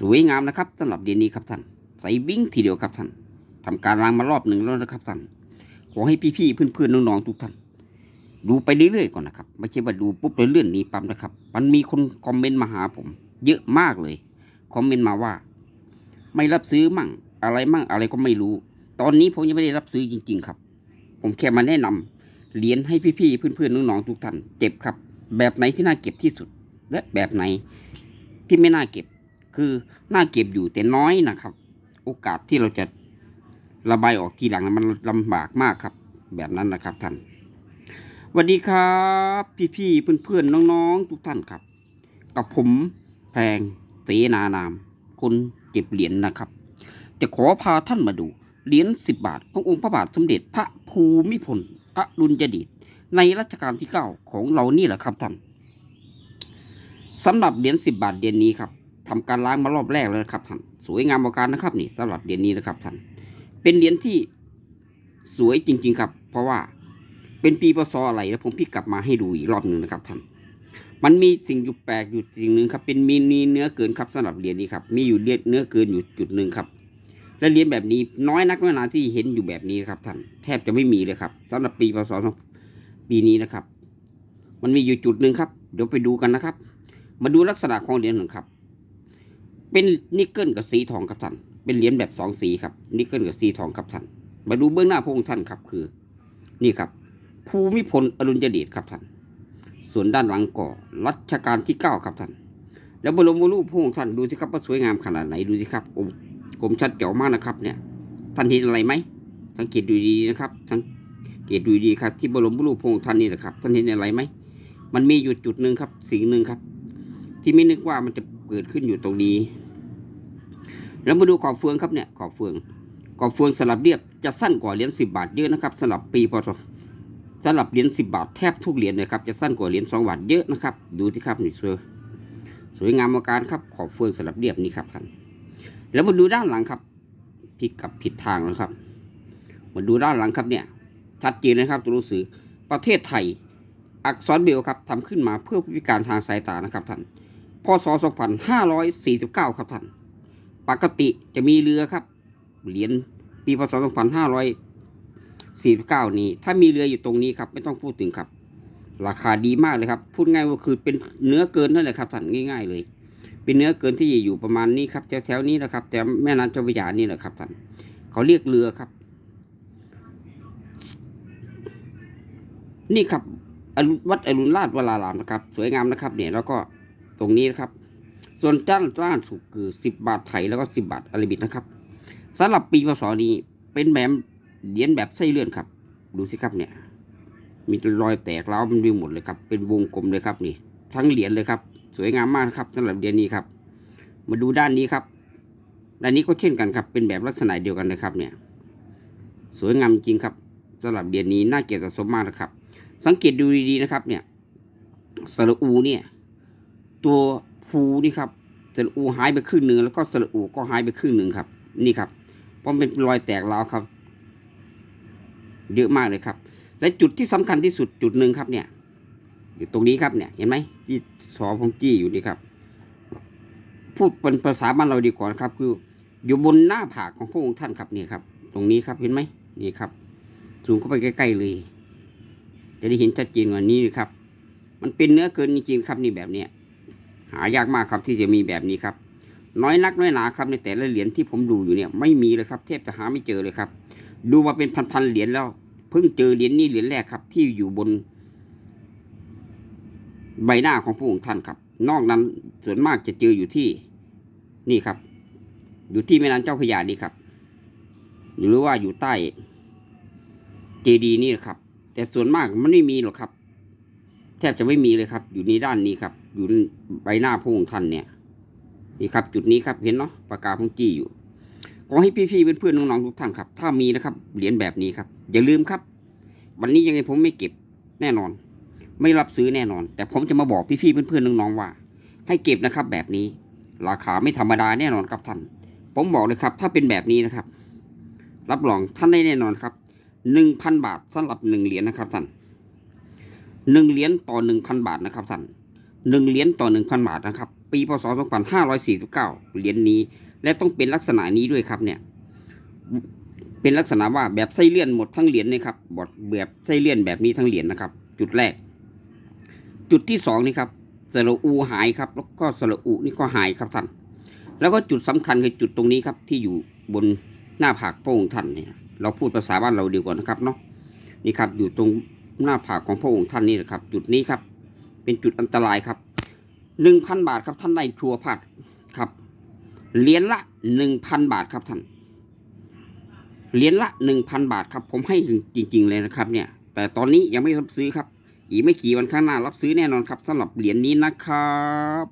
สวยงามนะครับสำหรับเดือนนี้ครับท่านใส่วิ่งทีเดียวครับท่านทำการล้างมารอบหนึ่งแล้วนะครับท่านขอให้พี่ๆเพื่อนๆน้องๆทุกท่านดูไปเรื่อยๆก่อนนะครับ ไม่ใช่ว่าดูปุ๊บแล้วเลื่อนนีปั๊มนะครับ มันมีคนคอมเมนต์มาหาผม เยอะมากเลยคอมเมนต์มาว่า ไม่รับซื้อมั่ง อะไรมั่งอะไรก็ไม่รู้ ตอนนี้ผมยังไม่ได้รับซื้อจริง ๆ ครับ ผมแค่มาแนะนำเหรียญให้พี่ๆเพื่อนๆน้องๆทุกท่านเก็บครับ แบบไหนที่น่าเก็บที่สุด และแบบไหนที่ไม่น่าเก็บ คือน่าเก็บอยู่แต่น้อยนะครับ โอกาสที่เราจะระบายออกทีหลังมันลำบากมากครับ แบบนั้นนะครับท่านสวัสดีครับ พี่ๆเพื่อนๆน้องๆ ทุกท่านครับ กับผมแพงเสนานาม คนเก็บเหรียญนะครับ จะขอพาท่านมาดูเหรียญสิบบาทขององค์พระบาทสมเด็จพระภูมิพลอดุลยเดชในรัชกาลที่เก้าของเรานี่แหละครับท่านสำหรับเหรียญสิบบาทเหรียญนี้ครับ ทำการล้างมารอบแรกแล้วนะครับท่านสวยงามประการนะครับนี่สำหรับเหรียญนี้นะครับท่านเป็นเหรียญที่สวยจริง ๆ ครับ เพราะว่าเป็นปีพศอะไรแล้วผมพี่กลับมาให้ดูอีกรอบหนึ่งนะครับท่านมันมีสิ่งอยู่แปลกอยู่สิ่งหนึ่งครับเป็นมีมีเนื้อเกินครับสำหรับเหรียญนี้ครับมีอยู่เนื้อเกินอยู่จุดหนึ่งครับ และเหรียญแบบนี้น้อยนักน้อยหนาที่เห็นอยู่แบบนี้ครับท่านแทบจะไม่มีเลยครับสำหรับปีพศปีนี้นะครับ มันมีอยู่จุดหนึ่งครับ เดี๋ยวไปดูกันนะครับ มาดูลักษณะของเหรียญหนึ่งครับ เป็นนิกเกิลกับสีทองครับท่าน เป็นเหรียญแบบสองสีครับ นิกเกิลกับสีทองครับท่าน มาดูเบื้องหน้าพระองค์ท่านครับคือ นี่ครับ ภูมิพลอดุลยเดชครับท่าน ส่วนด้านหลังก่อรัชกาลที่เก้าครับท่าน แล้วบรมรูปพระองค์ท่านดูสิครับว่าสวยงามขนาดไหนดูสิครับองค์กลมชัดเจ๋วมากนะครับ เนี่ย ท่านเห็นอะไรไหมสังเกตดูดีนะครับสังเกตดูดีครับที่บรมรูปพระองค์ท่านนี่แหละครับท่านเห็นอะไรไหมมันมีอยู่จุดหนึ่งครับสิ่งหนึ่งครับ ที่ไม่นึกว่ามันจะ เกิดขึ้นอยู่ตรงนี้ แล้วมาดูขอบเฟืองครับเนี่ยขอบเฟืองขอบเฟืองสลับเรียบจะสั้นกว่าเหรียญสิบาทเยอะนะครับสลับปีพศสลับเหรียญสิบาทแทบทุกเหรียญเลยครับจะสั้นกว่าเหรียญสองบาทเยอะนะครับ ดูที่ครับนี่สวยสวยงามอาการครับขอบเฟืองสลับเรียบนี่ครับท่านแล้วมาดูด้านหลังครับพลิกกับผิดทางแล้วครับมาดูด้านหลังครับเนี่ยชัดเจนนะครับตัวหนังสือประเทศไทยอักษรเบลครับทำขึ้นมาเพื่อผู้พิการทางสายตานะครับท่าน พศ 2549 ครับท่าน ปกติจะมีเรือครับ เหรียญปีพศ 2549 นี้ ถ้ามีเรืออยู่ตรงนี้ครับ ไม่ต้องพูดถึงครับ ราคาดีมากเลยครับ พูดง่ายว่าคือเป็นเนื้อเกินนั่นแหละครับท่านง่าย ๆ เลย เป็นเนื้อเกินที่อยู่ประมาณนี้ครับแถวๆนี้นะครับ แต่แม่น้ำเจ้าพระยานี่แหละครับท่านเขาเรียกเรือครับ นี่ครับวัดอรุณราชวรารามนะครับ สวยงามนะครับ เนี่ยแล้วก็ ตรงนี้นะครับ ส่วนด้านล่างสุดคือสิบบาทไทยแล้วก็สิบบาทอาราบิกนะครับสำหรับปีพศนี้เป็นแบบเหรียญแบบไส้เลื่อนครับ ดูสิครับเนี่ย มีรอยแตกร้าวมันมีหมดเลยครับ เป็นวงกลมเลยครับนี่ ทั้งเหรียญเลยครับ สวยงามมากครับสำหรับเหรียญนี้ครับ มาดูด้านนี้ครับด้านนี้ก็เช่นกันครับ เป็นแบบลักษณะเดียวกันเลยครับ เนี่ย สวยงามจริงครับสำหรับเหรียญนี้น่าเก็บสะสมมากนะครับ สังเกตดูดีๆนะครับ เนี่ยสระอูเนี่ย ตัวภูนี่ครับสระอูหายไปครึ่งหนึ่งแล้วก็สระอูก็หายไปครึ่งหนึ่งครับ นี่ครับเพราะมันเป็นรอยแตกร้าวครับ เยอะมากเลยครับ และจุดที่สำคัญที่สุดจุดหนึ่งครับเนี่ยอยู่ตรงนี้ครับเนี่ยเห็นไหมที่สอพงจี้อยู่นี่ครับ พูดเป็นภาษาบ้านเราดีกว่านะครับ คืออยู่บนหน้าผากของพระองค์ท่านครับนี่ครับ ตรงนี้ครับเห็นไหมนี่ครับซูมเข้าไปใกล้ ๆ เลย จะได้เห็นชัดเจนกว่านี้ครับ มันเป็นเนื้อเกินจริงๆครับนี่แบบเนี้ย หายากมากครับที่จะมีแบบนี้ครับ น้อยนักน้อยหนาครับในแต่ละเหรียญที่ผมดูอยู่เนี่ยไม่มีเลยครับเทบจะหาไม่เจอเลยครับ ดูมาเป็นพันๆเหรียญแล้ว เพิ่งเจอเหรียญนี้เหรียญแรกครับ ที่อยู่บน ใบหน้าของพระองค์ท่านครับ นอกนั้นส่วนมากจะเจออยู่ที่นี่ครับ อยู่ที่แม่น้ำเจ้าพระยานี่ครับ หรือว่าอยู่ใต้เจดีย์นี่ครับ แต่ส่วนมากมันไม่มีหรอกครับ แทบจะไม่มีเลยครับ อยู่ในด้านนี้ครับ อยู่ใบหน้าพระองท่านเนี่ย นี่ครับ จุดนี้ครับเห็นเนาะปากกาพงจี้อยู่ขอให้พี่ๆเพื่อนๆน้องๆทุกท่านครับ ถ้ามีนะครับเหรียญแบบนี้ครับ อย่าลืมครับ วันนี้ยังไงผมไม่เก็บแน่นอน ไม่รับซื้อแน่นอน แต่ผมจะมาบอกพี่ๆเพื่อนๆน้องๆว่า ให้เก็บนะครับ แบบนี้ ราคาไม่ธรรมดาแน่นอนครับท่าน ผมบอกเลยครับ ถ้าเป็นแบบนี้นะครับ รับรองท่านได้แน่นอนครับหนึ่งพันบาทสำหรับหนึ่งเหรียญนะครับท่าน หนึ่งเหรียญต่อหนึ่งพันบาทนะครับท่านหนึ่งเหรียญต่อหนึ่งพันบาทนะครับ ปีพศ2549เหรียญนี้ และต้องเป็นลักษณะนี้ด้วยครับเนี่ย เป็นลักษณะว่าแบบไส้เลื่อนหมดทั้งเหรียญเลยครับบดแบบไส้เลื่อนแบบนี้ทั้งเหรียญนะครับ จุดแรก จุดที่สองนี่ครับสระอูหายครับ แล้วก็สระอูนี่ก็หายครับท่านแล้วก็จุดสำคัญคือจุดตรงนี้ครับ ที่อยู่บนหน้าผากพระองท่านเนี่ย เราพูดภาษาบ้านเราดีกว่านะครับเนาะนี่ครับอยู่ตรง หน้าผากของพระองค์ท่านนี่นะครับ จุดนี้ครับ เป็นจุดอันตรายครับหนึ่งพันบาทครับท่านได้ทัวร์ผัดครับเหรียญละหนึ่งพันบาทครับท่านเหรียญละหนึ่งพันบาทครับ ผมให้จริง ๆ เลยนะครับ เนี่ย แต่ตอนนี้ยังไม่รับซื้อครับ อีกไม่กี่วันข้างหน้ารับซื้อแน่นอนครับสำหรับเหรียญนี้นะครับ